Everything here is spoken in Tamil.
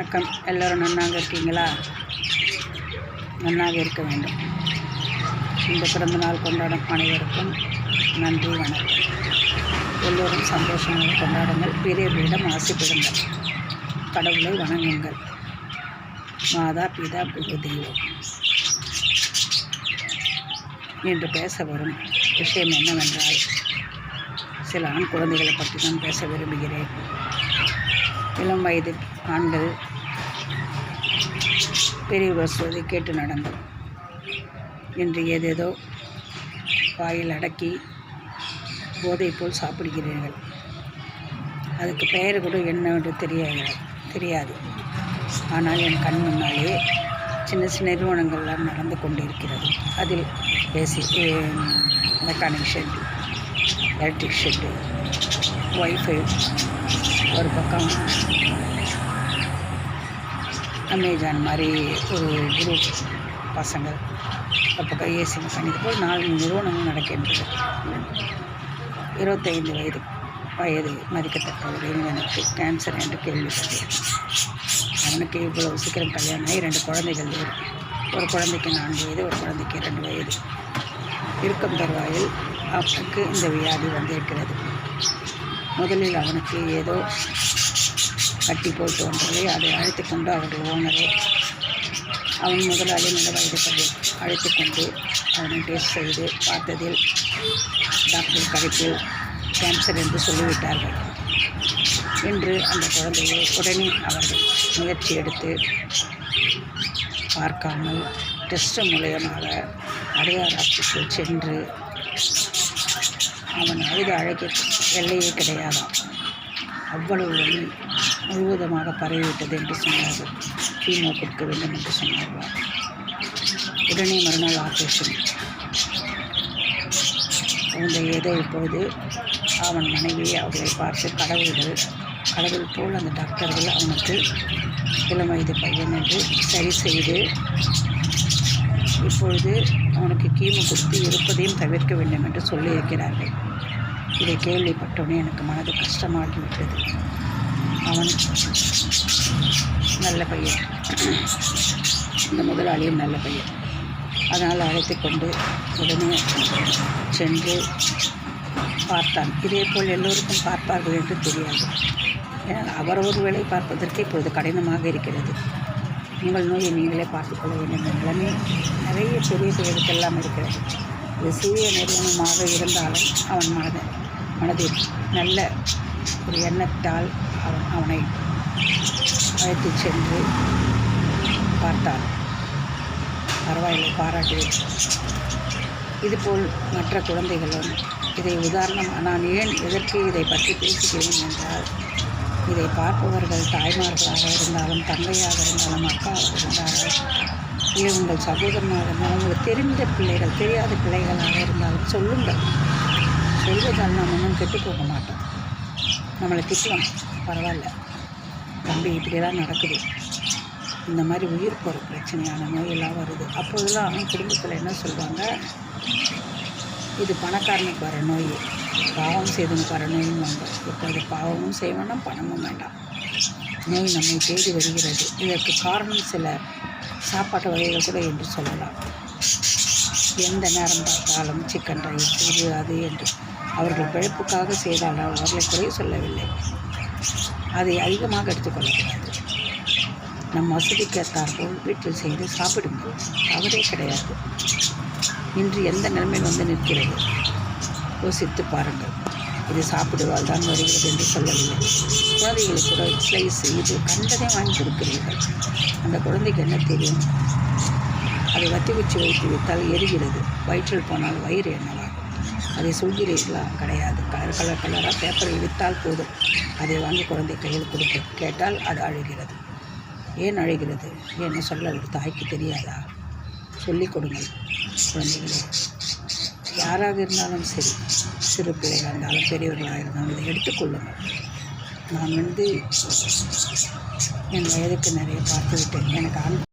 வணக்கம். எல்லோரும் நன்னாக இருக்கீங்களா? நன்னாக இருக்க வேண்டும். இந்த பிறந்த நாள் கொண்டாடும் அனைவருக்கும் நன்றி வணக்கம். எல்லோரும் சந்தோஷமாக கொண்டாடுங்கள். பெரியவர்களிடம் ஆசைப்படுங்கள் கடவுளை வணங்குங்கள். மாதா பிதா குரு தெய்வம். இன்று பேச வரும் விஷயம் என்னவென்றால் சில ஆண் குழந்தைகளை பற்றி நான் பேச விரும்புகிறேன். இளம் வயது ஆண்கள் பெரியவர் சொல்லி கேட்டு நடந்தோம். இன்று ஏதேதோ வாயில் அடக்கி போதை போல் சாப்பிடுகிறீர்கள். அதுக்கு பெயர் கூட என்னவென்று தெரியாது தெரியாது. ஆனால் என் கண் முன்னாலே சின்ன சின்ன நிறுவனங்கள்லாம் நடந்து கொண்டு இருக்கிறது அதில் பேசி mechanic shed electric shed wifi ஒரு பக்கம் அமேசான் மாதிரி ஒரு குரூப் பசங்கள். அப்போ பக்கம் ஏசி மெக்கானிக் போல் நாலு நிறுவனங்கள் நடக்கின்றது இருபத்தைந்து வயது வயது மதிக்கத்தக்க ஒரு இளைஞனுக்கு கேன்சர் என்று கேள்விப்பட்டேன் அவனுக்கு இவ்வளவு சீக்கிரம் கல்யாணம் ஆகி ரெண்டு குழந்தைகள் ஒரு குழந்தைக்கு நான்கு வயது ஒரு குழந்தைக்கு ரெண்டு வயது. இருக்கும் தருவாயில் அவனுக்கு இந்த வியாதி வந்திருக்கிறது. முதலில் அவனுக்கு ஏதோ கட்டி போட்டு வந்ததை. அதை அழைத்து கொண்டு அவருடைய ஓனரை அவன் முதலாளி நல்ல வயது அழைத்து கொண்டு அவனை டெஸ்ட் செய்து பார்த்ததில் டாக்டர் கடைப்பில் கேன்சர் என்று சொல்லிவிட்டார்கள் என்று அந்த குழந்தையை உடனே அவர்கள் முயற்சி எடுத்து பார்க்காமல் டெஸ்ட் மூலயமாக அடையாளத்துக்கு சென்று அவன் அழுது அழைக்க எல்லையே கிடையாதான் அவ்வளவு வலி முழுவதுமாக பரவிவிட்டது என்று சொன்னார்கள். கீமோ கொடுக்க வேண்டும் என்று சொன்னார்கள். உடனே மறுநாள் ஆப்ரேஷன் இந்த ஏதோ இப்போது அவன் மனைவி அவர்களை பார்த்து கடவுள்கள் கடவுள் போல் அந்த டாக்டர்கள் அவனுக்கு இளம் வயது பையன் என்று சரி செய்து இப்பொழுது அவனுக்கு கீமு கொடுத்து இருப்பதையும் தவிர்க்க வேண்டும் என்று சொல்லியிருக்கிறார்கள் இதை கேள்விப்பட்டோன்னே எனக்கு மனது கஷ்டமாகிவிட்டது. அவன் நல்ல பையன். இந்த முதலாளியும் நல்ல பையன். அதனால் அழைத்து கொண்டு உடனே சென்று பார்த்தான். இதே போல் எல்லோருக்கும் பார்ப்பார்கள் என்று தெரியாது. ஏன்னால் அவரவர் வேலை பார்ப்பதற்கு இப்பொழுது கடினமாக இருக்கிறது. உங்கள் நோயை நீங்களே பார்த்துக்கொள்ள வேண்டும். என்ற நிலைமை நிறைய பெரிய பெயருக்கெல்லாம் இருக்கிறது. இது சிறிய நிறுவனமாக இருந்தாலும் அவன் மனதை மனதில் நல்ல ஒரு எண்ணத்தால் அவன் அவனை அழைத்து சென்று பார்த்தார் பரவாயில்லை பாராட்டுவேன் இதுபோல் மற்ற குழந்தைகளும் இதை உதாரணம் நான் ஏன் எதற்கு இதை பற்றி பேசுகிறேன் என்றால் இதை பார்ப்பவர்கள் தாய்மார்களாக இருந்தாலும் தந்தையாக இருந்தாலும் அக்காவாக இருந்தாலும் இல்லை உங்கள் சகோதரனாக இருந்தாலும் உங்களுக்கு தெரிந்த பிள்ளைகள் தெரியாத பிள்ளைகளாக இருந்தாலும் சொல்லுங்கள். சொல்வதால் நாம் ஒன்றும் கெட்டு போக மாட்டோம். நம்மளை திட்டலாம். பரவாயில்ல. தம்பி இப்படியெல்லாம் நடக்குது. இந்த மாதிரி உயிர் போகிற பிரச்சனையான நோயெல்லாம் வருது. அப்போதெல்லாம் குடும்பத்தில் என்ன சொல்லுவாங்க? இது பணக்காரனுக்கு வர நோய். பாவம் செய்தவனுக்கு வர நோய்வாங்க இப்போ அது பாவமும் செய்ய வேண்டாம் பணமும் வேண்டாம். நோய் நம்மை தேடி வருகிறது. இதற்கு காரணம் சில சாப்பாட்டு வகைகள் கூட என்று சொல்லலாம். எந்த நேரம் பார்த்தாலும் சிக்கன் ரைஸ் இது அது என்று அவர்கள் பிழைப்புக்காக செய்தால் அவர்களை குறை சொல்லவில்லை. அதை அதிகமாக எடுத்துக்கொள்ளக்கூடாது. நம் வசதிக்கேற்றாற்போல் வீட்டில் செய்து சாப்பிடுங்கள். தவறே கிடையாது. இன்று எந்த நிலைமையில் வந்து நிற்கிறது? யோசித்து பாருங்கள். இது சாப்பிடுவால் தான் வருகிறது என்று சொல்லவில்லை. குழந்தைகளுக்கு கூட ஸ்லைஸ் இது கண்டதே வாங்கி கொடுக்கிறீர்கள். அந்த குழந்தைக்கு என்ன தெரியும்? அதை வத்தி குச்சி வைத்து வித்தால் எரிகிறது. வயிற்றில் போனால் வயிறு என்னவாகும்? அதை சொல்கிறீர்களா? கிடையாது. கலர் கலர் கலராக பேப்பரை விற்றால் போதும். அதை வாங்கி குழந்தை கையில் கொடுக்க கேட்டால் அது அழுகிறது. ஏன் அழுகிறது? ஏன்னு சொல்ல ஒரு தாய்க்கு தெரியாதா? சொல்லிக் கொடுங்கள் குழந்தைகளே. யாராக இருந்தாலும் சரி சிறு பிள்ளைகளாக இருந்தாலும் பெரியவர்களாக இருந்தாலும் இதை எடுத்துக்கொள்ளுங்கள் நான் வந்து என் வயதுக்கு நிறைய பார்த்து விட்டேன் எனக்கு ஆண்